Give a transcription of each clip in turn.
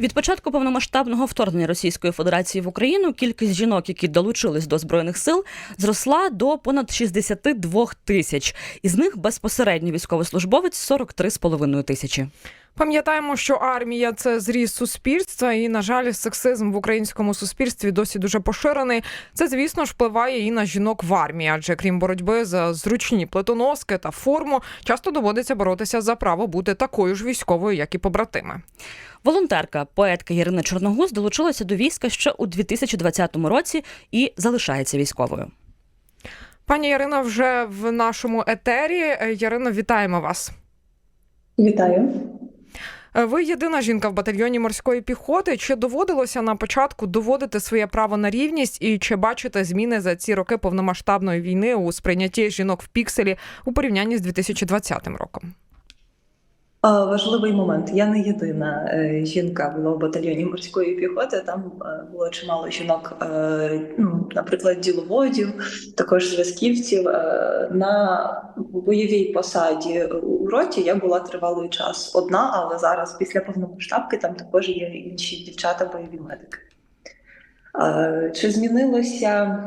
Від початку повномасштабного вторгнення Російської Федерації в Україну кількість жінок, які долучились до збройних сил, зросла до понад 62 тисяч. Із них безпосередньо військовослужбовець 43,5 тисячі. Пам'ятаємо, що армія це зріз суспільства, і на жаль, сексизм в українському суспільстві досі дуже поширений. Це, звісно ж, впливає і на жінок в армії, адже крім боротьби за зручні плетоноски та форму, часто доводиться боротися за право бути такою ж військовою, як і побратими. Волонтерка, поетка Ірина Чорногуз долучилася до війська ще у 2020 році і залишається військовою. Пані Ярина вже в нашому етері. Е, Ярино, вітаємо вас. Вітаю. Е, Ви єдина жінка в батальйоні морської піхоти. Чи доводилося на початку доводити своє право на рівність, і чи бачите зміни за ці роки повномасштабної війни у сприйнятті жінок в пікселі у порівнянні з 2020 роком? Важливий момент. Я не єдина е, жінка була в батальйоні морської піхоти. Там е, було чимало жінок, е, ну, наприклад, діловодів, також зв'язківців. На бойовій посаді у роті я була тривалий час одна, але зараз, після повномасштабки, там також є інші дівчата, бойові медики. Чи змінилося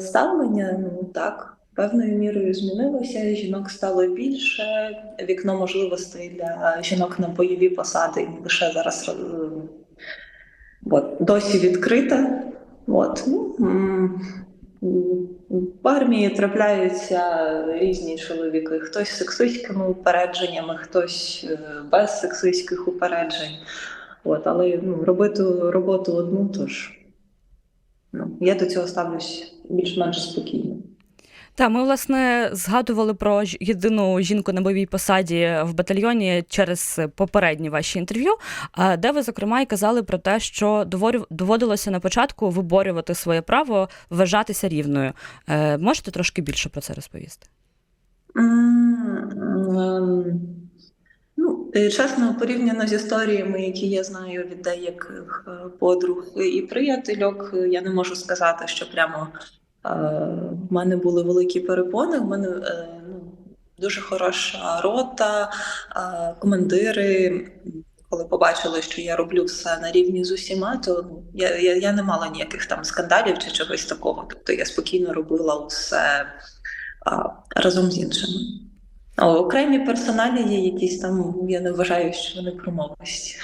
ставлення? Ну так. Певною мірою змінилося. Жінок стало більше. Вікно можливостей для жінок на бойові посади лише зараз е, от, досі відкрите. От. Ну, в армії трапляються різні чоловіки. Хтось з сексистськими упередженнями, хтось е, без сексистських упереджень. От, але ну, робити роботу одну, тож ну, я до цього ставлюсь більш-менш спокійно. Та ми власне згадували про єдину жінку на бойовій посаді в батальйоні через попередні ваші інтерв'ю, де ви зокрема і казали про те, що доводилося на початку виборювати своє право вважатися рівною. Е, Можете трошки більше про це розповісти? Ем, Ну, е, чесно, порівняно з історіями, які я знаю від деяких е, подруг і приятельок, я не можу сказати, що прямо в мене були великі перепони. В мене е, ну, дуже хороша рота, е, командири. Коли побачили, що я роблю все на рівні з усіма, то ну, я, я, я не мала ніяких там скандалів чи чогось такого. Тобто я спокійно робила усе а, разом з іншими. Окремі персоналі є якісь там, я не вважаю, що вони промовності.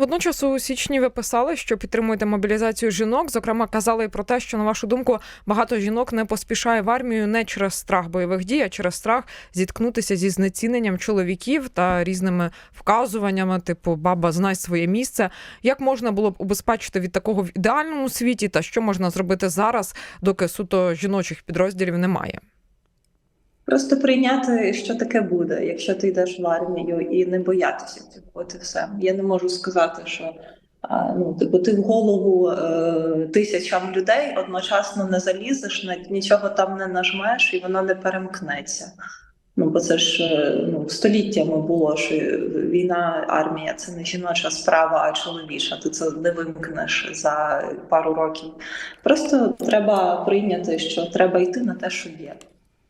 Водночас у січні ви писали, що підтримуєте мобілізацію жінок. Зокрема, казали про те, що на вашу думку багато жінок не поспішає в армію не через страх бойових дій, а через страх зіткнутися зі знеціненням чоловіків та різними вказуваннями, типу баба, знай своє місце. Як можна було б убезпечити від такого в ідеальному світі, та що можна зробити зараз, доки суто жіночих підрозділів немає? Просто прийняти, що таке буде, якщо ти йдеш в армію, і не боятися цього. От і все. Я не можу сказати, що а, ну, типу, ти в голову е, тисячам людей одночасно не залізеш, нічого там не нажмеш, і воно не перемкнеться. Ну, бо це ж е, ну, століттями було, що війна, армія це не жіноча справа, а чоловіча. Ти це не вимкнеш за пару років. Просто треба прийняти, що треба йти на те, що є.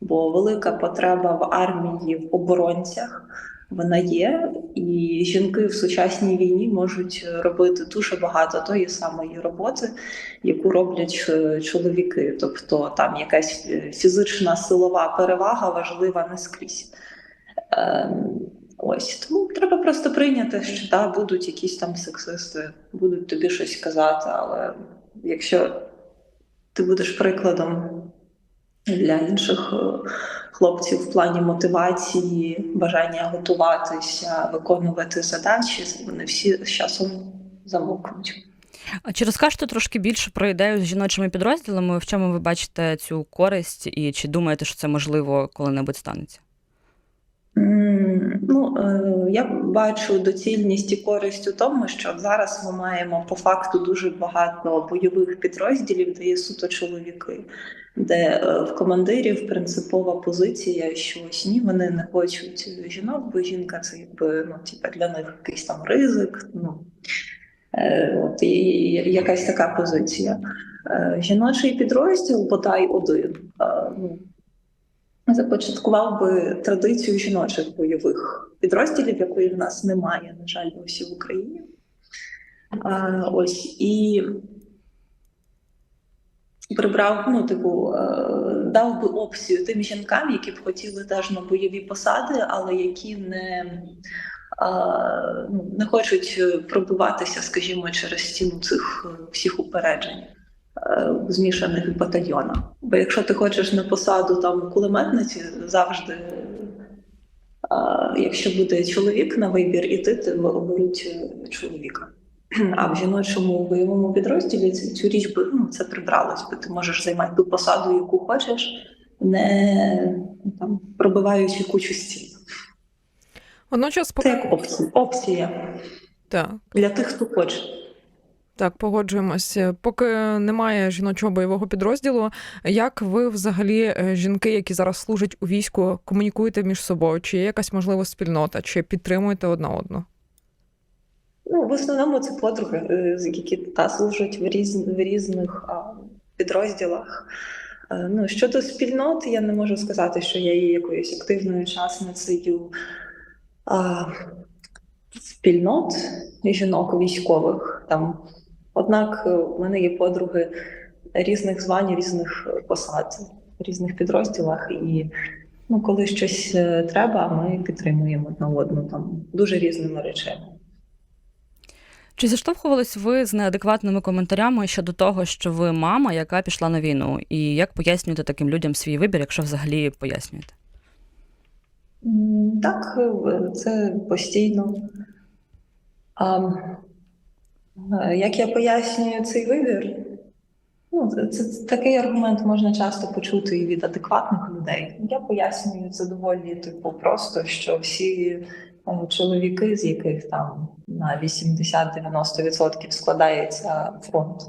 Бо велика потреба в армії в оборонцях вона є, і жінки в сучасній війні можуть робити дуже багато тої самої роботи, яку роблять е, чоловіки. Тобто там якась е, фізична силова перевага важлива не скрізь. Ем, Ось тому треба просто прийняти, що да, будуть якісь там сексисти, будуть тобі щось казати, але якщо ти будеш прикладом для інших е, хлопців в плані мотивації, бажання готуватися, виконувати задачі, вони всі з часом замовкнуть. А чи розкажете трошки більше про ідею з жіночими підрозділами? В чому ви бачите цю користь, і чи думаєте, що це можливо коли-небудь станеться? Ну, е, я бачу доцільність і користь у тому, що зараз ми маємо по факту дуже багато бойових підрозділів, де є суто чоловіки, де е, в командирів принципова позиція, що ось ні, вони не хочуть жінок, бо жінка це якби ну, типа для них якийсь там ризик. Ну, е, от, і якась така позиція. Е, Жіночий підрозділ, бодай один. е, Ну, започаткував би традицію жіночих бойових підрозділів, якої в нас немає, на жаль, досі в Україні. А, ось і прибрав, ну, типу, е, дав би опцію тим жінкам, які б хотіли теж на бойові посади, але які не, ну, не хочуть е, пробиватися, скажімо, через стіну цих е, всіх упереджень е, в змішаних батальйонах. Бо якщо ти хочеш на посаду там кулеметниці, завжди, якщо буде чоловік на вибір іти, то оберуть е, чоловіка. А в жіночому бойовому підрозділі цю, цю річ би ну, це прибралось, бо ти можеш займати ту посаду, яку хочеш, не там пробиваючи кучу стін. Водночас, Це поки як опція. опція так, для тих, хто хоче. так погоджуємося. Поки немає жіночого бойового підрозділу, як ви взагалі, е, жінки, які зараз служать у війську, комунікуєте між собою? Чи є якась можлива спільнота, чи підтримуєте одна одну? Ну, в основному це подруги, е, які та служать в, різ, в різних підрозділах. Е, Ну, щодо спільнот, я не можу сказати, що я є якоюсь активною учасницею а, спільнот жінок військових. Там. Однак е, в мене є подруги різних звань, різних посад, різних підрозділах. І ну, коли щось треба, ми підтримуємо одна одну там дуже різними речами. Чи зіштовхувались ви з неадекватними коментарями щодо того, що ви мама, яка пішла на війну? І як пояснюєте таким людям свій вибір, якщо взагалі пояснюєте? Так, е, це постійно. А, е, як я пояснюю цей вибір? Ну, це, це такий аргумент можна часто почути і від адекватних людей. Я пояснюю це доволі типу просто, що всі чоловіки, з яких там на 80-90% складається фронт,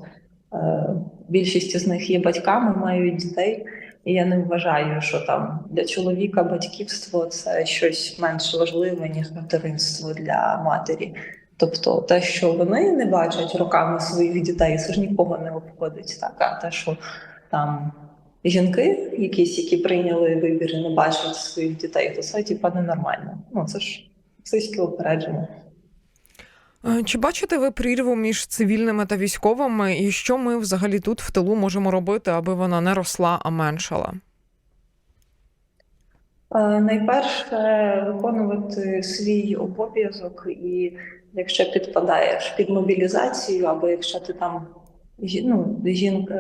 е, більшість з них є батьками, мають дітей. І я не вважаю, що там для чоловіка батьківство це щось менш важливе, ніж материнство для матері. Тобто, те, що вони не бачать роками своїх дітей, це ж нікого не обходить. Так, а те, що там жінки, якісь, які прийняли вибір і не бачать своїх дітей, то це типа ненормально. Ну це ж сиське опередження. Е, Чи бачите ви прірву між цивільними та військовими, і що ми взагалі тут в тилу можемо робити, аби вона не росла, а меншала? Е, Найперше виконувати свій обов'язок, і якщо підпадаєш під мобілізацію, або якщо ти там ну,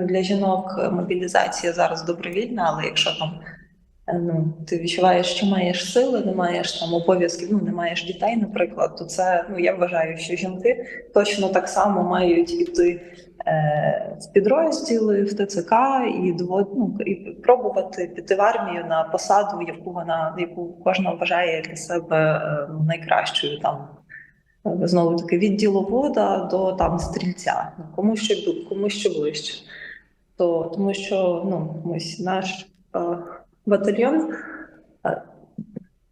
для жінок мобілізація зараз добровільна, але якщо там ну, ти відчуваєш, що маєш сили, не маєш там обов'язків, ну не маєш дітей, наприклад, то це ну я вважаю, що жінки точно так само мають іти е, в підрозділи, в ТЦК і довод, ну, і пробувати піти в армію на посаду, яку вона яку кожна вважає для себе е, ну, найкращою там. е, Знову таки від діловода до там стрільця, кому що кому що ближче. То тому що ну ось наш е, батальйон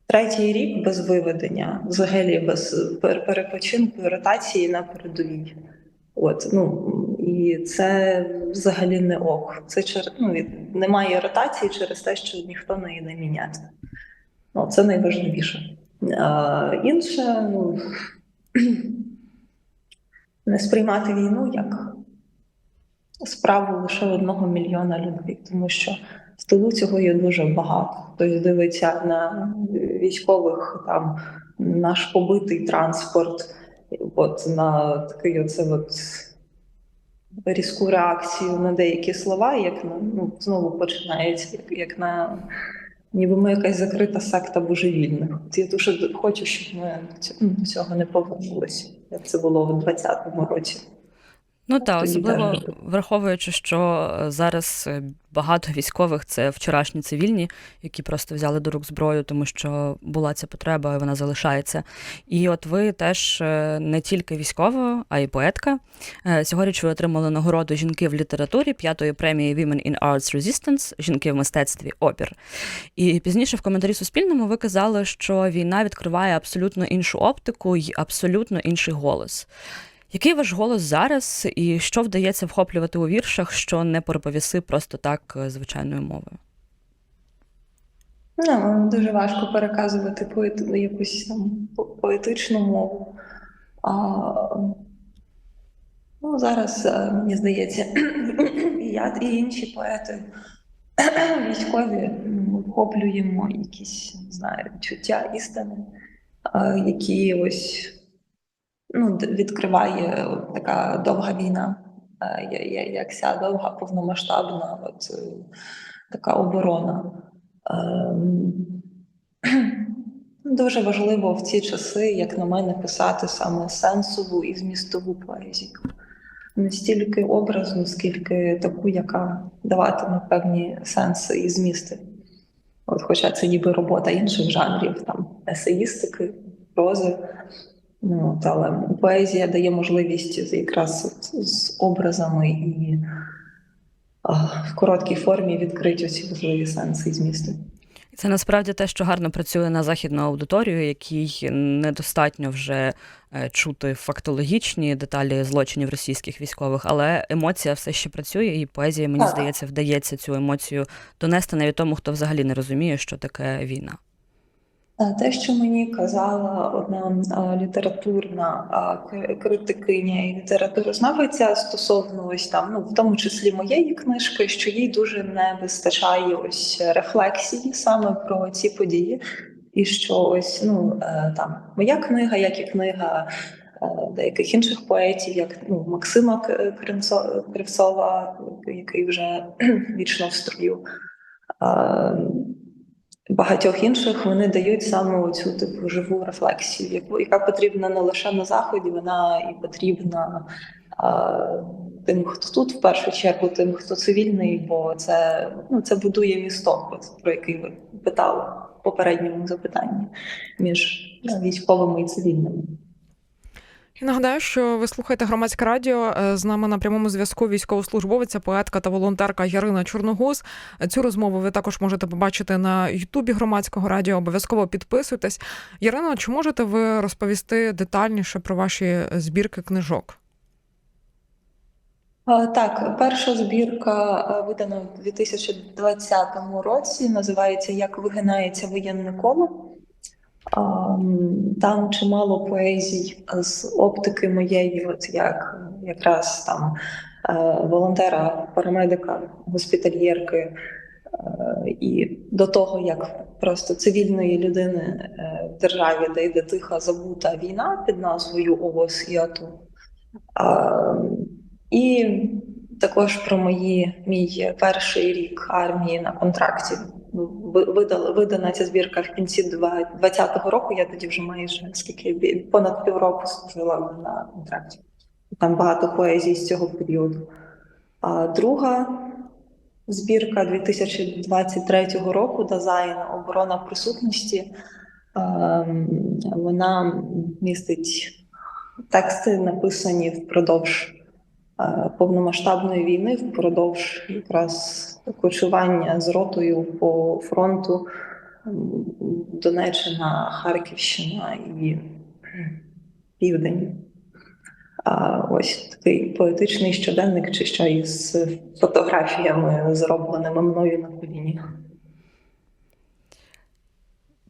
третій рік без виведення, взагалі без перепочинку ротації на передовій. От ну і це взагалі не ок. Це через ну немає ротації через те, що ніхто не йде міняти. Ну це найважливіше. А, інше, ну не сприймати війну як справу лише одного мільйона людей, тому що в тилу цього є дуже багато. Хтось дивиться на військових там наш побитий транспорт, от на такий оце от різку реакцію на деякі слова, як на ну знову починається, як, як на ніби ми якась закрита секта божевільних. Я дуже хочу, щоб ми до цього, не повернулися, як це було в 2020 році. Ну так, особливо враховуючи, що е, зараз е, багато військових це вчорашні цивільні, які просто взяли до рук зброю, тому що була ця потреба, і вона залишається. І от ви теж е, не тільки військова, а й поетка. Цьогоріч ви отримали нагороду жінки в літературі п'ятої премії Women in Arts Resistance, жінки в мистецтві опір. І пізніше в коментарі Суспільному ви казали, що війна відкриває абсолютно іншу оптику й абсолютно інший голос. Який ваш голос зараз, і що вдається вхоплювати у віршах, що не переповіси просто так е, звичайною мовою? Ну, дуже важко переказувати поет... якусь там поетичну мову. А, ну, зараз, е, мені здається, і я, і інші поети військові вхоплюємо якісь, не знаю, відчуття істини, е, які ось ну, відкриває така довга війна, е, як ця довга повномасштабна от, е, така оборона. Ем, Дуже важливо в ці часи, як на мене, писати саме сенсову і змістову поезію. Не стільки образну, скільки таку, яка даватиме певні сенси і змісти. От, хоча це ніби робота інших жанрів, там есеїстики, прози. Ну, от, але поезія дає можливість якраз от з образами і а, в короткій формі відкрити ці важливі сенси і змісти. Це насправді те, що гарно працює на західну аудиторію, якій недостатньо вже е, чути фактологічні деталі злочинів російських військових, але емоція все ще працює, і поезія, мені здається, вдається цю емоцію донести навіть тому, хто взагалі не розуміє, що таке війна. Те, що мені казала одна літературна критикиня і літературознавиця стосовно ось там, ну в тому числі моєї книжки, що їй дуже не вистачає ось рефлексії саме про ці події, і що ось ну е, там моя книга, як і книга е, деяких інших поетів, як ну Максима Кривцова, який вже вічно в строю. Багатьох інших вони дають саме цю типу живу рефлексію, яку яка потрібна не лише на заході, вона і потрібна а, тим, хто тут в першу чергу, тим, хто цивільний, бо це ну це будує місток, от, про який ви питали в попередньому запитанні між військовими і цивільними. Нагадаю, що ви слухаєте громадське радіо. Е, З нами на прямому зв'язку військовослужбовиця, поетка та волонтерка Ярина Чорногуз. Цю розмову ви також можете побачити на Ютубі громадського радіо. Обов'язково підписуйтесь. Ярино, чи можете ви розповісти детальніше про ваші збірки книжок? Так, перша збірка е, видана у 2020 році. Називається Як вигинається воєнне коло. Там чимало поезій з оптики моєї, от як якраз там е, волонтера, парамедика, госпітальєрки, е, і до того, як просто цивільної людини е, в державі, де йде тиха забута війна під назвою ООС і АТО. І також про мої мій перший рік армії на контракті. Ви- Видала видана ця збірка в кінці 2020 року. Я тоді вже майже скільки понад півроку служила на контракті. Там багато поезій з цього періоду. А друга збірка 2023 року Дазайн оборона присутності. ем, Вона містить тексти, написані впродовж повномасштабної війни, впродовж якраз кочування з ротою по фронту Донеччина, Харківщина і Південь. А ось такий поетичний щоденник, чи що із фотографіями, зробленими мною на коліні.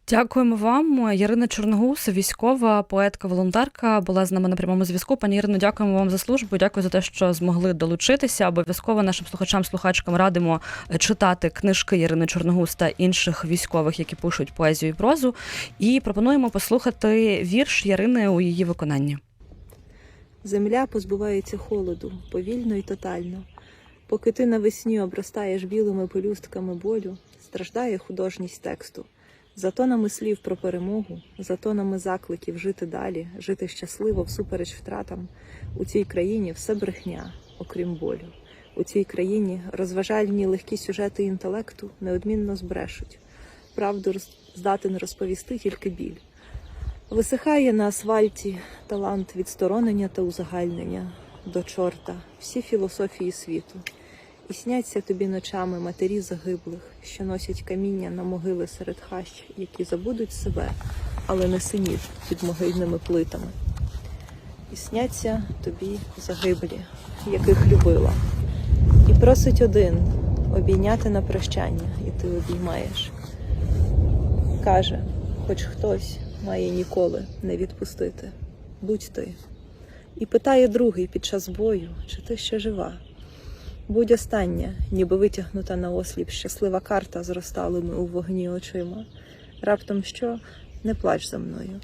Дякуємо вам. Ярина Чорногус, військова поетка, волонтерка, була з нами на прямому зв'язку. Пані Ірино, дякуємо вам за службу. Дякую за те, що змогли долучитися. Обов'язково нашим слухачам, слухачкам радимо читати книжки Ярини Чорногус та інших військових, які пишуть поезію і прозу. І пропонуємо послухати вірш Ярини у її виконанні. Земля позбувається холоду повільно і тотально. Поки ти навесні обростаєш білими пелюстками болю, страждає художність тексту. За тонами слів про перемогу, за тонами закликів жити далі, жити щасливо всупереч втратам. У цій країні все брехня, окрім болю. У цій країні розважальні легкі сюжети інтелекту неодмінно збрешуть. Правду здатен розповісти тільки біль. Висихає на асфальті талант відсторонення та узагальнення до чорта, всі філософії світу. І сняться тобі ночами матері загиблих, що носять каміння на могили серед хащ, які забудуть себе, але не синів під могильними плитами. І сняться тобі загиблі, яких любила. І просить один обійняти на прощання, і ти обіймаєш. Каже, хоч хтось має ніколи не відпустити. Будь ти. І питає другий під час бою, чи ти ще жива. Будь остання, ніби витягнута на осліп щаслива карта з розталими у вогні очима. Раптом що не плач за мною.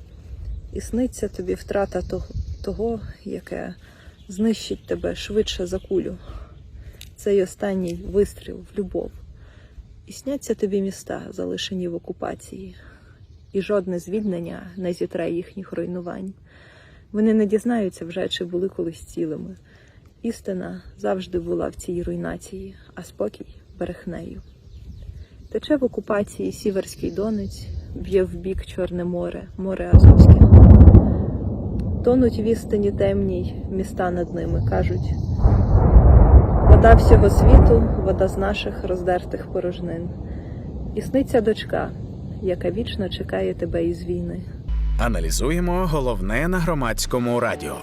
І сниться тобі втрата того, того, яке знищить тебе швидше за кулю. Цей останній вистріл в любов. І сняться тобі міста, залишені в окупації, і жодне звільнення не зітре їхніх руйнувань. Вони не дізнаються вже, чи були колись цілими. Істина завжди була в цій руйнації, а спокій берехнею. Тече в окупації сіверський донець, б'є в бік Чорне море, море Азовське. Тонуть вістині темній, міста над ними кажуть. Вода всього світу, вода з наших роздертих порожнин. І сниться дочка, яка вічно чекає тебе із війни. Аналізуємо головне на громадському радіо.